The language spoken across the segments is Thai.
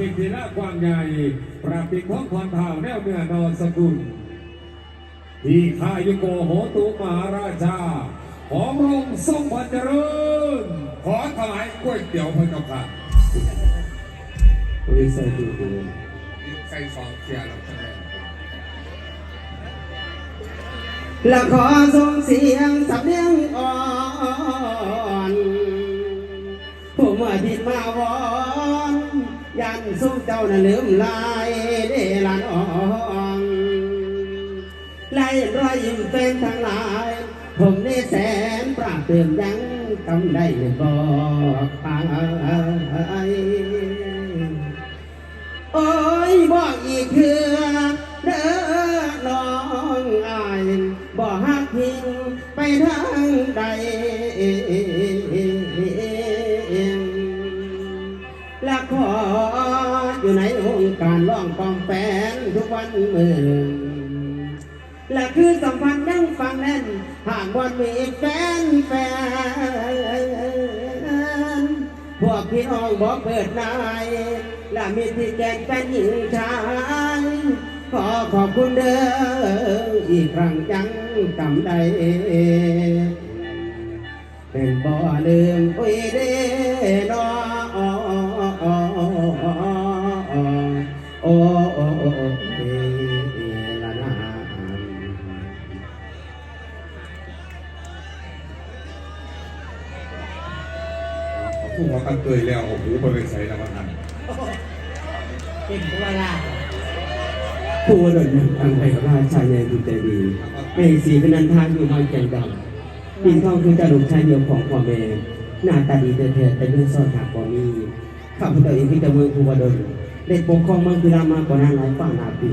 ปิดทีละกว้างใหญ่ ปราบปิดท้องคอนเท่าแนวเนื้อนอนสกุลที่ข้ายุโกโหตุมหาราชา ของลงทรงพันเจริญ ขอถวายกล้วยเตี๋ยวพระเจ้าค่ะบริษัทดูดูใส่สองเทียร์แล้วใช่ไหมและขอส่งเสียงสำเนียงอ่อนผู้มาผิดมาวอน ยันสู้เจ้าน่ะลืมลายเดลันอ่อนไล่รอยยิ้มเป็นทั้งหลาย ผมนี่แสนปราบเตือนยังกำได้บ และคือสัมพันธ์ยังฟังแน่นห่ากวันมีแฟนแฟน พวกพี่น้องบอกเปิดนาย และมีที่แกงแฟนหญิงชายขอขอบคุณเด้ออีกครั้งจังกำใดเป็นบ่ลืมอุ้ยเด้นอ กันเตยแล้วโอ้โหไปไปใส่แล้วมันทันเป็นตัวลาผู้วดลยังทางไทยราชายในบุญใจดีเป็นสีเป็นนันทางอยู่ห้อยแก่งดำปินทองคือจรุชายเดียวของพ่อแม่หน้าตาดีเถิดเถิดแต่เรื่องซ่อนหากบ่มีข้าพเจ้าเองที่จะเมืองภูวดลได้ปกครองเมืองพิรามากว่านั้นหลายฝั่งหลายปี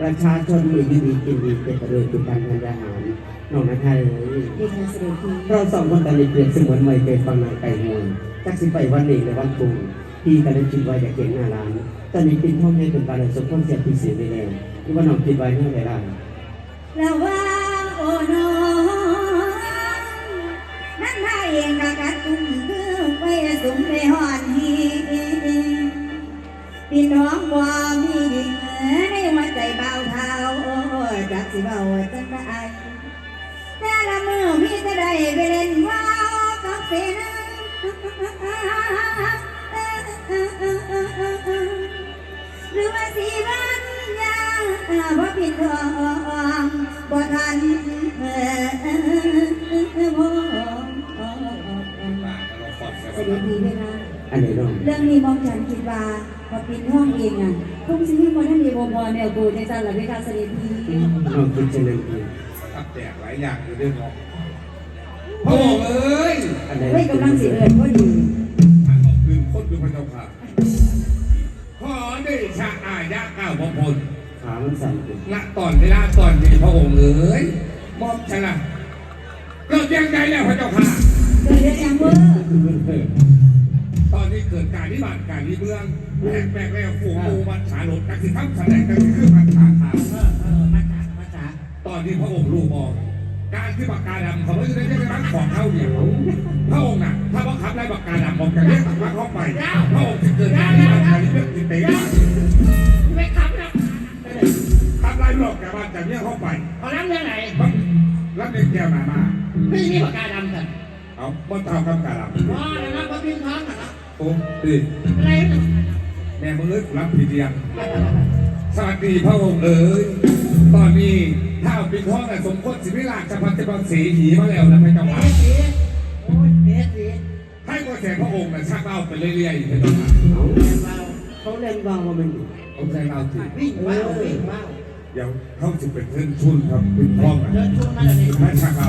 ประชาชนมีอยู่ดีกินดีเป็นเจริญจุดการทานอาหารน้องนาไทยเสด็จพี่เราสองคนตอนนี้เปรียบเสมือนไม่เคยฟังนางไก่มวย จักสิไปวันนี้ในวันกรุงพี่ก็เลยคิดไว้อยากเก่งหน้าร้านตอนนี้ปินท่องให้เป็นการสมความเสียที่เสียไปแล้วที่ว่าน้องคิดไว้เมื่อไรล่ะแล้วว่าโอ้น้องนั่นถ้าเองกะกัดกุ้งคือไปสุมในห้อนฮีพี่น้องว่ามีหญิงในหัวใจเบาเท้าโอ้จากสิเบาจังได้แต่ละมือพี่จะได้ไปเล่นว่าวกับเสนา หรือว่าสีบ้านยาบ่ผิดทองบ่ทันเอ่อบ่ป่าก็เราฟอนใส่เสวันด็นั้จนดีไหมคะอันไหนน้องเรื่องนี้มองฉันคิดว่าพอปิดห้องเองอะคงสิมีคนนั้นดีบ่บ่แนวกูในจันหลับไปค่ะเสด็จดีน้องคิดจะนั่นเองตับแตกหลายอย่างอยู่เรื่องของ พระองค์เอ้ยอันไหนเฮ้ยกำลังสิเอิญพอดีท่านบอกคืนคนดูพระเจ้าค่ะขอได้ชาอายะก้าวพระพลขามันสั่นอยู่ณตอนเวลาตอนนี้พระองค์เอ๋ยมอบชนะเกิดยังไงแล้วพระเจ้าค่ะเกิดเรื่องยังเวอร์ตอนนี้เกิดการวิบัติการวิเมืองแปลกแปลกแล้วฝูงมูมันฉาหลดกันสิทั้งแสดงกันคือมันขาขาตอนที่พระองค์รู้บอก การที่ปากกาดำเขาไม่ได้เรียกร้านของเขาเนี่ยพระองค์น่ะถ้าบังคับไล่ปากกาดำบอกจะเรียกปากกาเข้าไปพระองค์จะเกิดการวิบัติการวิเมืองติดเตะไม่ขับนะทำไล่หลอกแกบ้านจากเนี้ยเข้าไปเอาน้ำยังไงรับเด็กแก้วมามาพี่นี่ปากกาดำกันเอาเมื่อเท่ากับกาดำอ๋อแล้วน้ำก็พิมพ์ท้องกันนะโอ้ดิอะไรแม่มึงเอ้ยรับผิดเรียงสวัสดีพระองค์เอ๋ยตอนนี้ ถ้าเปิดท้องแต่สมควรสิวิลาจะพัฒนาสีหีมาแล้วนะพระเจ้าค่ะเสีโอ้ยเสีให้กระแสพระองค์นะชักเล่าไปเรื่อยๆพระเจ้าค่ะเอาเบาเขาเล่นวาว่ามันอยู่เอาใจเราสิงวิ่งเบาวิ่งเบาเดี๋ยวเข้าจะเป็นเพื่อนชุนครับปิดท้องเดินะนชวนมาเลยให้ชักเล่า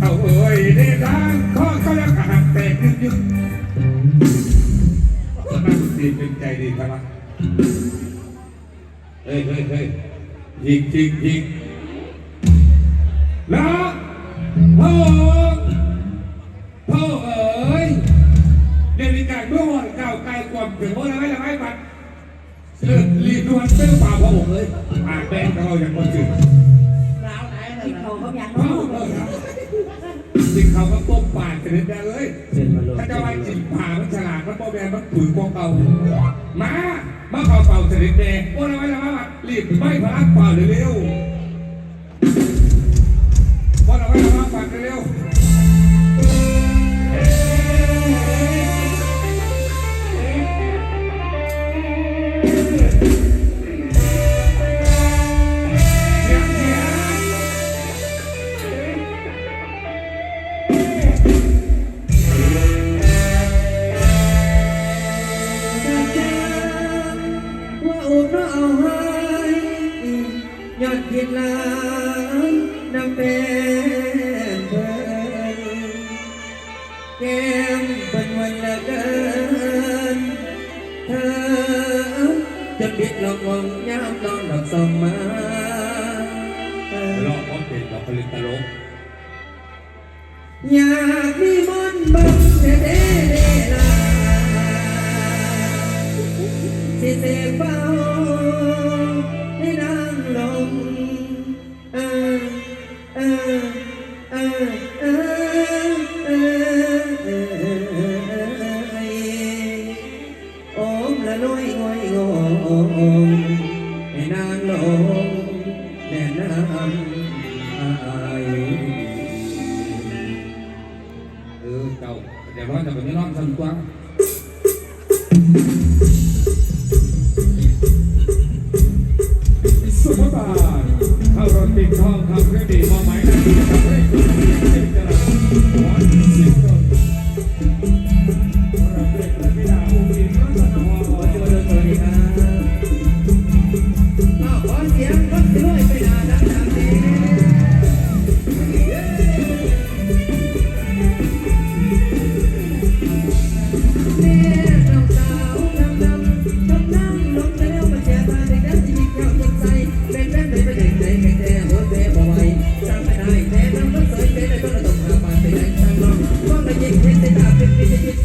เอาเอ้ยนี่นะข้อเขายังหักแตกยึกยึกน่าดีเป็นใจดีครับ เฮ้ยเฮ้ยเฮ้ยยิงยิงยิงแล้วพ่อพ่อเอ๋ยเดลิกาเมื่อวันเก่าไกลกว่าถึงว่าอะไรละไม่บัดเลือรีดวนเสื้อป่าพ่อผมเลยอ่านแป้งเราอย่างคนอื่นสาวไหนเลกิยเขาเขาอยากพ่อน้องเออครับ กิงเขาก็ต้มปากแต่เด็ดเลยเส้าโลดถ้าจะไปกินป่ามันฉลาดมันโมแมนมันปุ๋ยกองเก่ามามาเป่าเป่าเสด็จแดงโอ้ยแล้วมารีบไม่พลัดเป่าเร็วๆว่ไว้แล้วมาฟังเร็ว ลนกวงยามตอนลอกส่องมาลอกเขาเป็นดอกผลิตลกอยากมีมนต์บังเดเดเดลาสิเสพเฝ้าให้นางลมอ ร้อจแต่ก็ไม่รองสั้นกว่า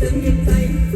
เติมงต็มใจ